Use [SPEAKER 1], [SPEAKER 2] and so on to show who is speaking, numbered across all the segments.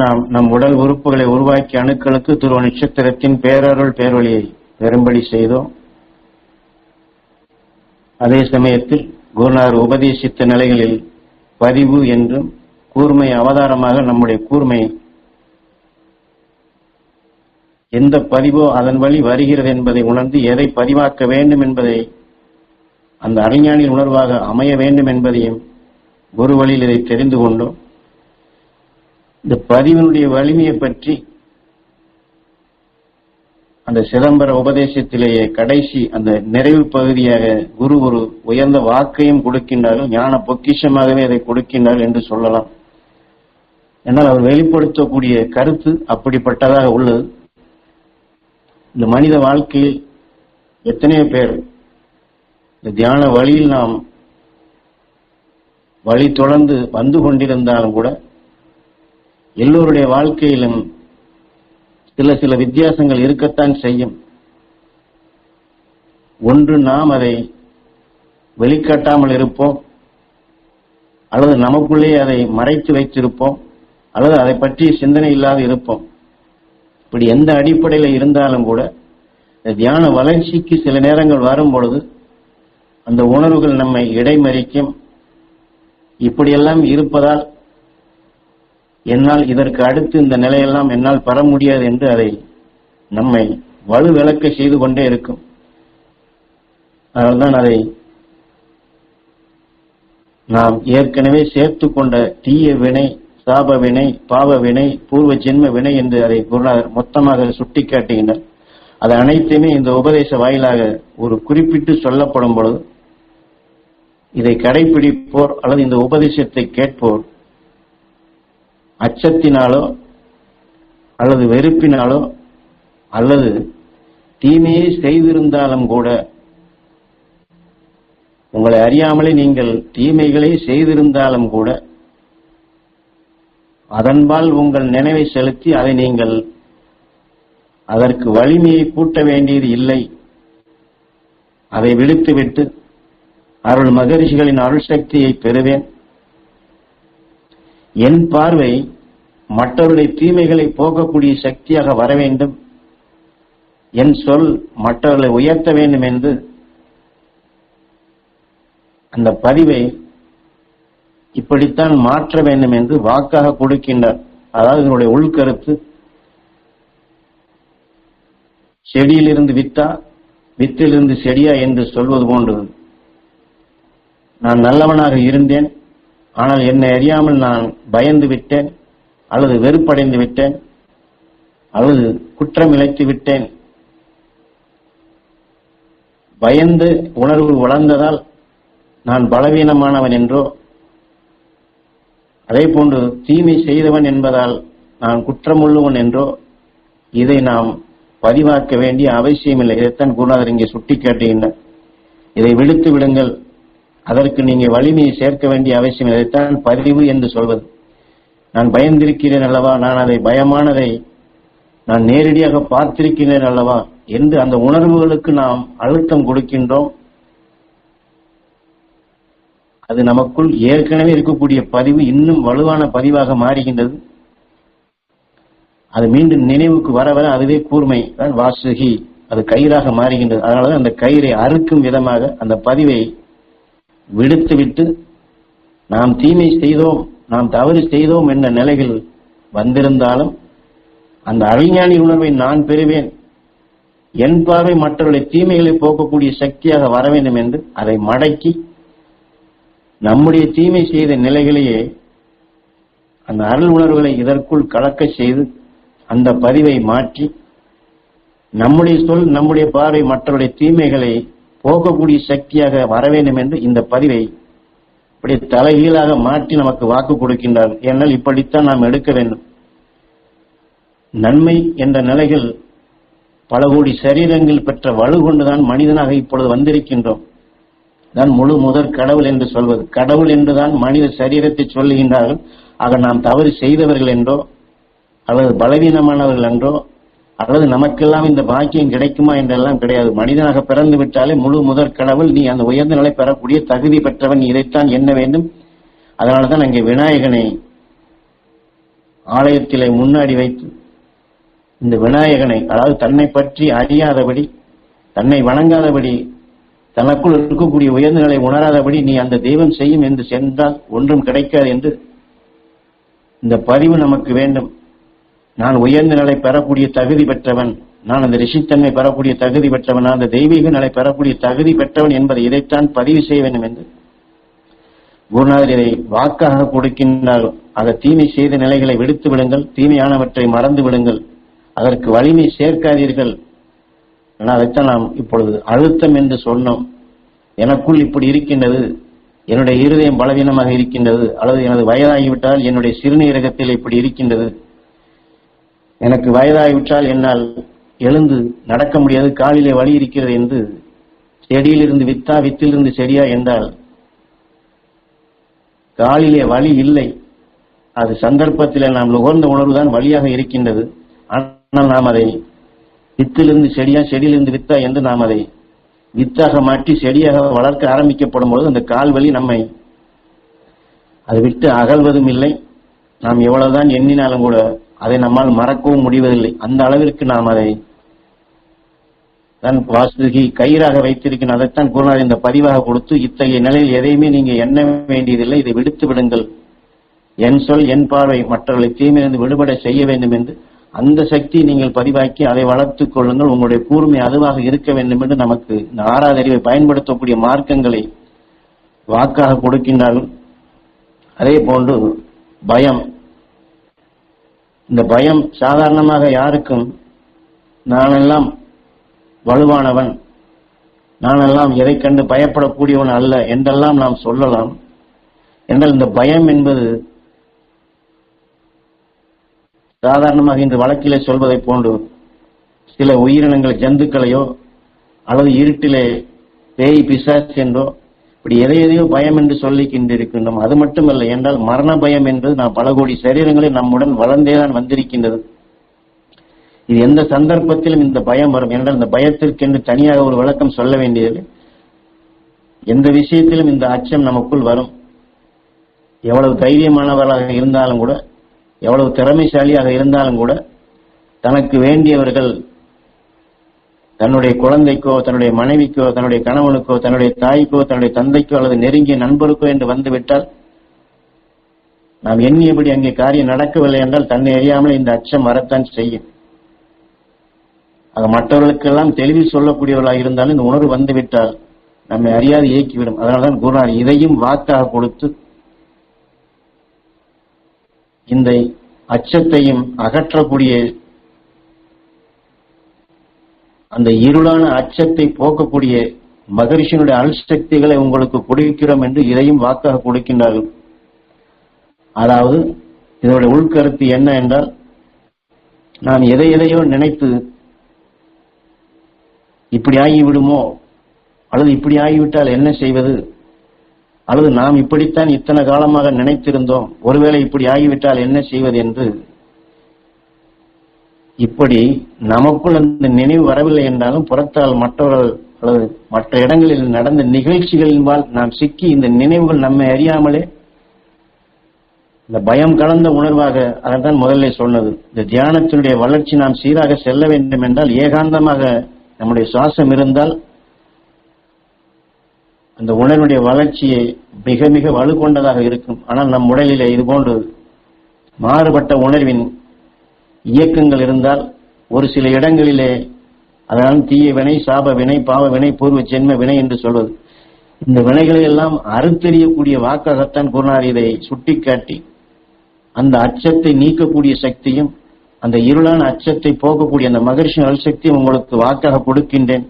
[SPEAKER 1] நாம் நம் உடல் உறுப்புகளை உருவாக்கி அணுக்களுக்கு துருவ நட்சத்திரத்தின் பேரருள் பேரொழியை பெரும்படி செய்தோம். அதே சமயத்தில் குருநார் உபதேசித்த நிலைகளில் பதிவு என்றும் கூர்மை அவதாரமாக நம்முடைய கூர்மை எந்த பதிவோ அதன் வழி வருகிறது என்பதை உணர்ந்து எதை பதிவாக்க வேண்டும் என்பதை அந்த அறிஞானின் உணர்வாக அமைய வேண்டும் என்பதையும் குரு வழியில் இதை தெரிந்து கொண்டோம். இந்த பதிவினுடைய வலிமையை பற்றி அந்த சிதம்பர உபதேசத்திலேயே கடைசி அந்த நிறைவு பகுதியாக குரு ஒரு உயர்ந்த வாக்கையும் கொடுக்கின்றார்கள் ஞான பொக்கிஷமாகவே அதை கொடுக்கின்றார்கள் என்று சொல்லலாம். என்னால் அவர் வெளிப்படுத்தக்கூடிய கருத்து அப்படிப்பட்டதாக உள்ளது. இந்த மனித வாழ்க்கையில் எத்தனையோ பேர் இந்த தியான வழியில் நாம் வழி தொடர்ந்து வந்து கொண்டிருந்தாலும் கூட எல்லோருடைய வாழ்க்கையிலும் சில சில வித்தியாசங்கள் இருக்கத்தான் செய்யும். ஒன்று நாம் அதை வெளிக்காட்டாமல் இருப்போம். அல்லது நமக்குள்ளே அதை மறைத்து வைத்திருப்போம். அல்லது அதை பற்றிய சிந்தனை இல்லாது இருப்போம். இப்படி எந்த அடிப்படையில் இருந்தாலும் கூட தியான வளர்ச்சிக்கு சில நேரங்கள் வரும் பொழுது அந்த உணர்வுகள் நம்மை இடைமறிக்கும். இப்படியெல்லாம் இருப்பதால் என்னால் இதற்கு அடுத்து இந்த நிலையெல்லாம் என்னால் பெற முடியாது என்று அதை நம்மை வலுவிளக்க செய்து கொண்டே இருக்கும். அதனால்தான் அதை நாம் ஏற்கனவே சேர்த்து கொண்ட தீய வினை சாப வினை பாவ வினை பூர்வ ஜென்ம வினை என்று அதை குருநாதர் மொத்தமாக சுட்டிக்காட்டுகின்றார் அது அனைத்துமே இந்த உபதேச வாயிலாக ஒரு குறிப்பிட்டு சொல்லப்படும் பொழுது இதை கடைபிடிப்போர் அல்லது இந்த உபதேசத்தை கேட்போர் அச்சத்தினாலோ அல்லது வெறுப்பினாலோ அல்லது தீமையை செய்திருந்தாலும் கூட உங்களை அறியாமலே நீங்கள் தீமைகளை செய்திருந்தாலும் கூட அதன்பால் உங்கள் நினைவை செலுத்தி அதை நீங்கள் அதற்கு வலிமையை கூட்ட வேண்டியது இல்லை. அதை விடுத்துவிட்டு அருள் மகரிஷிகளின் அருள் சக்தியை பெறுவேன். என் பார்வை மற்றவருடைய தீமைகளை போக்கக்கூடிய சக்தியாக வர வேண்டும். என் சொல் மற்றவர்களை உயர்த்த வேண்டும் என்று அந்த பதிவை இப்படித்தான் மாற்ற வேண்டும் என்று வாக்காக கொடுக்கின்றார். அதாவது இதனுடைய உள்கருத்து செடியிலிருந்து வித்தா வித்திலிருந்து செடியா என்று சொல்வது போன்றது நான் நல்லவனாக இருந்தேன். ஆனால் என்னை அறியாமல் நான் பயந்து விட்டேன் அல்லது வெறுப்படைந்து விட்டேன் அல்லது குற்றம் இழைத்து விட்டேன். பயந்து உணர்வு வளர்ந்ததால் நான் பலவீனமானவன் என்றோ அதே போன்று தீமை செய்தவன் என்பதால் நான் குற்றமுள்ளவன் என்றோ இதை நாம் பதிவாக்க வேண்டிய அவசியமில்லை. இதைத்தான் குருநாதர் இங்கே சுட்டிக்காட்டுகின்றார். இதை விடுத்து விடுங்கள். அதற்கு நீங்கள் வலிமையை சேர்க்க வேண்டிய அவசியம் இதைத்தான் பதிவு என்று சொல்வது. நான் பயந்திருக்கிறேன் அல்லவா? நான் அதை பயமானதை நான் நேரடியாக பார்த்திருக்கிறேன் அல்லவா? என்று அந்த உணர்வுகளுக்கு நாம் அழுத்தம் கொடுக்கின்றோம். அது நமக்குள் ஏற்கனவே இருக்கக்கூடிய பதிவு இன்னும் வலுவான பதிவாக மாறுகின்றது. அது மீண்டும் நினைவுக்கு வர வர அதுவே கூர்மை. வாசுகி. அது கயிறாக மாறுகின்றது. அதனாலதான் அந்த கயிறை அறுக்கும் விதமாக அந்த பதிவை விடுத்துவிட்டு நாம் தீமை செய்தோம் நாம் தவறு செய்தோம் என்ற நிலைகள் வந்திருந்தாலும் அந்த அறிஞானி உணர்வை நான் பெறுவேன். என் பார்வை மற்றவருடைய தீமைகளை போக்கக்கூடிய சக்தியாக வர வேண்டும் என்று அதை மடக்கி நம்முடைய தீமை செய்த நிலைகளையே அந்த அருள் உணர்வுகளை இதற்குள் கலக்க செய்து அந்த பதிவை மாற்றி நம்முடைய சொல் நம்முடைய பார்வை மற்றவருடைய தீமைகளை போக்கக்கூடிய சக்தியாக வர வேண்டும் என்று இந்த பதிவை இப்படி தலைகீழாக மாற்றி நமக்கு வாக்கு கொடுக்கின்றார். ஏனால் இப்படித்தான் நாம் எடுக்க வேண்டும். நன்மை என்ற நிலைகள் பல கோடி சரீரங்கள் பெற்ற வலு கொண்டுதான் மனிதனாக இப்பொழுது வந்திருக்கின்றோம். தான் முழு முதற் கடவுள் என்று சொல்வது. கடவுள் என்றுதான் மனித சரீரத்தை சொல்லுகின்றார்கள். ஆக நாம் தவறு செய்தவர்கள் என்றோ அல்லது பலவீனமானவர்கள் என்றோ அல்லது நமக்கெல்லாம் இந்த பாக்கியம் கிடைக்குமா என்றெல்லாம் கிடையாது. மனிதனாக பிறந்து விட்டாலே முழு முதற் கடவுள் நீ அந்த உயர்ந்த நிலை பெறக்கூடிய தகுதி பெற்றவன் இதைத்தான் என்ன வேண்டும். அதனாலதான் அங்கே விநாயகனை ஆலயத்திலே முன்னாடி வைத்து இந்த விநாயகனை அதாவது தன்னை பற்றி அறியாதபடி தன்னை வணங்காதபடி தனக்குள் இருக்கக்கூடிய உயர்ந்த நிலை உணராதபடி நீ அந்த தெய்வம் செய்யும் என்று சென்றால் ஒன்றும் கிடைக்காது என்று இந்த பதிவு நமக்கு வேண்டும். நான் உயர்ந்த நிலை பெறக்கூடிய தகுதி பெற்றவன் நான் அந்த ரிஷித்தன்மை பெறக்கூடிய தகுதி பெற்றவன் நான் அந்த தெய்வீக நிலை பெறக்கூடிய தகுதி பெற்றவன் என்பதை இதைத்தான் பதிவு செய்ய வேண்டும் என்று. குருநாதர் இதை வாக்காக கொடுக்கின்றார் அதை தீமை செய்த நிலைகளை விடுத்து விடுங்கள் தீமையானவற்றை மறந்து விடுங்கள். அதற்கு வலிமை சேர்க்காதீர்கள். ஆனால் அதைத்தான் நாம் இப்பொழுது அழுத்தம் என்று சொன்னோம். எனக்குள் இப்படி இருக்கின்றது என்னுடைய இருதயம் பலவீனமாக இருக்கின்றது அல்லது எனது வயதாகிவிட்டால் என்னுடைய சிறுநீரகத்தில் இப்படி இருக்கின்றது. எனக்கு வயதாகிவிட்டால் என்னால் எழுந்து நடக்க முடியாது காலிலே வலி இருக்கிறது என்று செடியிலிருந்து வித்தா வித்திலிருந்து செடியா என்றால் காலிலே வலி இல்லை. அது சந்தர்ப்பத்தில் நாம் நுகர்ந்த உணர்வுதான் வழியாக இருக்கின்றது. ஆனால் நாம் அதை வித்திலிருந்து செடியா செடியிலிருந்து வித்தா என்று நாம் அதை வித்தாக மாற்றி செடியாக வளர்க்க ஆரம்பிக்கப்படும் போது அந்த கால் வலி நம்மை அதை விட்டு அகழ்வதும் இல்லை. நாம் எவ்வளவுதான் எண்ணினாலும் கூட அதை நம்மால் மறக்கவும் முடிவதில்லை. அந்த அளவிற்கு நாம் அதை தன் வாசுகி கயிறாக வைத்திருக்கிறேன் அதைத்தான் குருநாதர் இந்த பதிவாக கொடுத்து இத்தகைய நிலையில் எதையுமே நீங்க எண்ண வேண்டியதில்லை இதை விடுத்து விடுங்கள். என் சொல் என் பார்வை மற்றவர்களை தீமையிலிருந்து விடுபட செய்ய வேண்டும் என்று அந்த சக்தியை நீங்கள் பதிவாக்கி அதை வளர்த்துக் கொள்ளுங்கள். உங்களுடைய கூர்மை அதுவாக இருக்க வேண்டும் என்று நமக்கு இந்த ஆறாவது அறிவை பயன்படுத்தக்கூடிய மார்க்கங்களை வாக்காக கொடுக்கின்றார்கள். அதே போன்று பயம் இந்த பயம் சாதாரணமாக யாருக்கும் நானெல்லாம் வலுவானவன் நானெல்லாம் எதை கண்டு பயப்படக்கூடியவன் அல்ல என்றெல்லாம் நாம் சொல்லலாம். என்றால் இந்த பயம் என்பது சாதாரணமாக இன்று வழக்கிலே சொல்வதைப் போன்று சில உயிரினங்கள் ஜந்துக்களையோ அல்லது இருட்டிலே பேய் பிசாஸ் என்றோ இப்படி எதை எதையோ பயம் என்று சொல்லிக் கொண்டிருக்கின்றோம் அது மட்டுமல்ல என்றால் மரண பயம் என்பது நாம் பல கோடி சரீரங்களில் நம்முடன் வளர்ந்தேதான் வந்திருக்கின்றது. இது எந்த சந்தர்ப்பத்திலும் இந்த பயம் வரும். என்றால் இந்த பயத்திற்கென்று தனியாக ஒரு விளக்கம் சொல்ல வேண்டியது எந்த விஷயத்திலும் இந்த அச்சம் நமக்குள் வரும். எவ்வளவு தைரியமானவர்களாக இருந்தாலும் கூட எவ்வளவு திறமைசாலியாக இருந்தாலும் கூட தனக்கு வேண்டியவர்கள் தன்னுடைய குழந்தைக்கோ தன்னுடைய மனைவிக்கோ தன்னுடைய கணவனுக்கோ தன்னுடைய தாய்க்கோ தன்னுடைய தந்தைக்கோ அல்லது நெருங்கிய நண்பருக்கோ என்று வந்துவிட்டால் நாம் எண்ணியபடி அங்கே காரியம் நடக்கவில்லை என்றால் தன்னை அறியாமல் இந்த அச்சம் வரத்தான் செய்யும். ஆக மற்றவர்களுக்கெல்லாம் தெளிவில் சொல்லக்கூடியவர்களாக இருந்தாலும் இந்த உணர்வு வந்துவிட்டால் நம்மை அறியாது இயக்கிவிடும். அதனால்தான் குருநாதர் இதையும் வாக்காக கொடுத்து இந்த அச்சத்தையும் அகற்றக்கூடிய அந்த இருளான அச்சத்தை போக்கக்கூடிய மகரிஷினுடைய அல்சக்திகளை உங்களுக்கு கொடுக்கிறோம் என்று இதையும் வாக்காக கொடுக்கின்றார்கள். அதாவது இதனுடைய உள்கருத்து என்ன என்றால் நாம் எதை எதையோ நினைத்து இப்படி ஆகிவிடுமோ அல்லது இப்படி ஆகிவிட்டால் என்ன செய்வது அல்லது நாம் இப்படித்தான் இத்தனை காலமாக நினைத்திருந்தோம் ஒருவேளை இப்படி ஆகிவிட்டால் என்ன செய்வது என்று இப்படி நமக்குள் அந்த நினைவு வரவில்லை என்றாலும் புறத்தால் மற்றவர்கள் அல்லது மற்ற இடங்களில் நடந்த நிகழ்ச்சிகளின்பால் நாம் சிக்கி இந்த நினைவுகள் நம்மை அறியாமலே இந்த பயம் கலந்த உணர்வாக அதைத்தான் முதல்ல சொன்னது. இந்த தியானத்தினுடைய வளர்ச்சி நாம் சீராக செல்ல வேண்டும் என்றால் ஏகாந்தமாக நம்முடைய சுவாசம் இருந்தால் அந்த உணர்வுடைய வளர்ச்சியை மிக மிக வலு கொண்டதாக இருக்கும். ஆனால் நம் உடலிலே இது போன்று மாறுபட்ட உணர்வின் இயக்கங்கள் இருந்தால் ஒரு சில இடங்களிலே அதனால் தீய வினை சாப வினை பாவ வினை பூர்வ ஜென்ம வினை என்று சொல்வது. இந்த வினைகளை எல்லாம் அறுத்தெறியக்கூடிய வாக்காகத்தான் குருநார் இதை சுட்டிக்காட்டி அந்த அச்சத்தை நீக்கக்கூடிய சக்தியும் அந்த இருளான அச்சத்தை போக்கக்கூடிய அந்த மகிஷி நல் சக்தியும் உங்களுக்கு வாக்காக கொடுக்கின்றேன்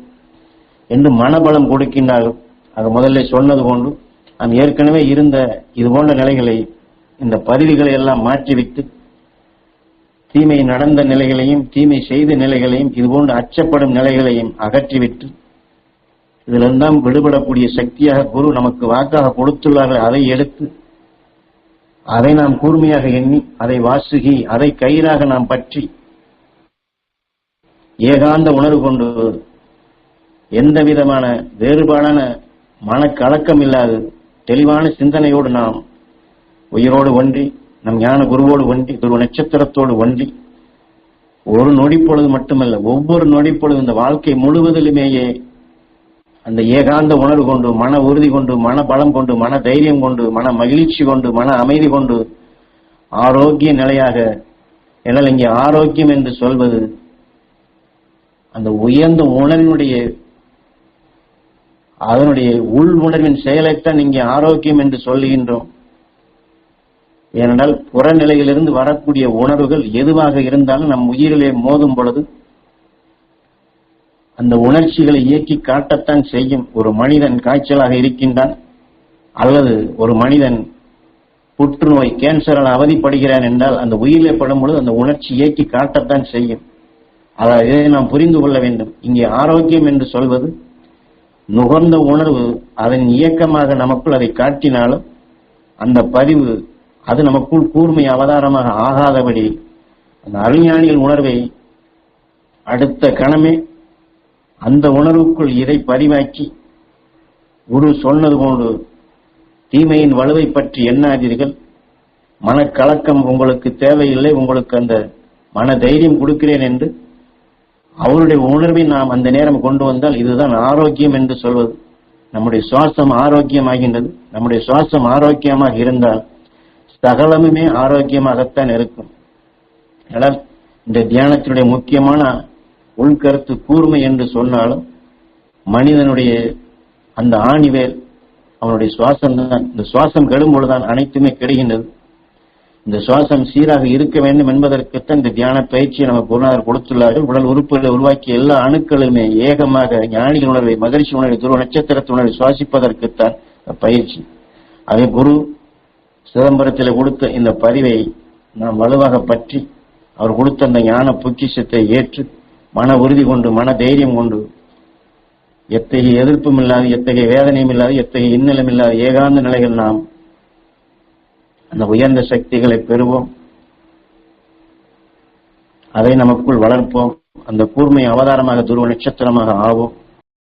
[SPEAKER 1] என்று மனபலம் கொடுக்கின்றார்கள். அது முதல்ல சொன்னது போன்று நாம் ஏற்கனவே இருந்த இது போன்ற நிலைகளை இந்த பதிவுகளை எல்லாம் மாற்றிவிட்டு தீமை நடந்த நிலைகளையும் தீமை செய்த நிலைகளையும் இதுபோன்று அச்சப்படும் நிலைகளையும் அகற்றிவிட்டு இதிலிருந்தாம் விடுபடக்கூடிய சக்தியாக குரு நமக்கு வாக்காக கொடுத்துள்ளார்கள். அதை எடுத்து அதை நாம் கூர்மையாக எண்ணி அதை வாசுகி அதை கயிறாக நாம் பற்றி ஏகாந்த உணர்வு கொண்டு எந்த விதமான வேறுபாடான மனக்கலக்கம் இல்லாது தெளிவான சிந்தனையோடு நாம் உயிரோடு ஒன்றி நம் ஞான குருவோடு ஒன்றி துருவ நட்சத்திரத்தோடு ஒன்றி ஒரு நொடி பொழுது மட்டுமல்ல ஒவ்வொரு நொடி பொழுது இந்த வாழ்க்கை முழுவதிலுமேயே அந்த ஏகாந்த உணர்வு கொண்டு மன உறுதி கொண்டு மன பலம் கொண்டு மன தைரியம் கொண்டு மன மகிழ்ச்சி கொண்டு மன அமைதி கொண்டு ஆரோக்கிய நிலையாக என்னால் இங்கே ஆரோக்கியம் என்று சொல்வது அந்த உயர்ந்த உணர்வினுடைய அதனுடைய உள் உணர்வின் செயலைத்தான் இங்கே ஆரோக்கியம் என்று சொல்லுகின்றோம். ஏனென்றால் புறநிலையிலிருந்து வரக்கூடிய உணர்வுகள் எதுவாக இருந்தாலும் நம் உயிரிலே மோதும் பொழுது அந்த உணர்ச்சிகளை இயக்கி காட்டத்தான் செய்யும். ஒரு மனிதன் காய்ச்சலாக இருக்கின்றான் அல்லது ஒரு மனிதன் புற்றுநோய் கேன்சரால் அவதிப்படுகிறான் என்றால் அந்த உயிரிலே படும் பொழுது அந்த உணர்ச்சி இயக்கி காட்டத்தான் செய்யும். அதாவது இதை நாம் புரிந்து கொள்ள வேண்டும். இங்கே ஆரோக்கியம் என்று சொல்வது நுகர்ந்த உணர்வு அதன் இயக்கமாக நமக்குள் அதை காட்டினாலும் அந்த பதிவு அது நமக்குள் கூர்மை அவதாரமாக ஆகாதபடி அந்த அறிஞானிகள் உணர்வை அடுத்த கணமே அந்த உணர்வுக்குள் இதை பதிவாக்கி குரு சொன்னது போன்று தீமையின் வலுவை பற்றி எண்ணாதீர்கள். மனக்கலக்கம் உங்களுக்கு தேவையில்லை உங்களுக்கு அந்த மன தைரியம் கொடுக்கிறேன் என்று அவருடைய உணர்வை நாம் அந்த நேரம் கொண்டு வந்தால் இதுதான் ஆரோக்கியம் என்று சொல்வது. நம்முடைய சுவாசம் ஆரோக்கியமாகின்றது. நம்முடைய சுவாசம் ஆரோக்கியமாக இருந்தால் சகலமுமே ஆரோக்கியமாகத்தான் இருக்கும். ஆனால் இந்த தியானத்தினுடைய முக்கியமான உள்கருத்து கூர்மை என்று சொன்னாலும் மனிதனுடைய அந்த ஆணிவேல் அவனுடைய சுவாசம் தான். இந்த சுவாசம் கெடும்பொழுதுதான் அனைத்துமே கெடுகின்றது. இந்த சுவாசம் சீராக இருக்க வேண்டும் என்பதற்குத்தான் இந்த தியான பயிற்சியை நம்ம குருநாதர் கொடுத்துள்ளார்கள் உடல் உறுப்புகளை உருவாக்கிய எல்லா அணுக்களுமே ஏகமாக ஞானிகள் உணர்வை மகிழ்ச்சி உணர்வை துருவ நட்சத்திரத்து உணர்வை சுவாசிப்பதற்குத்தான் பயிற்சி அதே குரு சிதம்பரத்தில் கொடுத்த இந்த பதிவை நாம் வலுவாக பற்றி அவர் கொடுத்த அந்த ஞான பொக்கிஷத்தை ஏற்று மன உறுதி கொண்டு மன தைரியம் கொண்டு எத்தகைய எதிர்ப்பும் இல்லாது எத்தகைய வேதனையும் இல்லாது எத்தகைய இன்னலும் இல்லாத ஏகாந்த நிலைகள் நாம் அந்த உயர்ந்த சக்திகளை பெறுவோம். அதை நமக்குள் வளர்ப்போம். அந்த கூர்மை அவதாரமாக துருவ நட்சத்திரமாக ஆவோம்.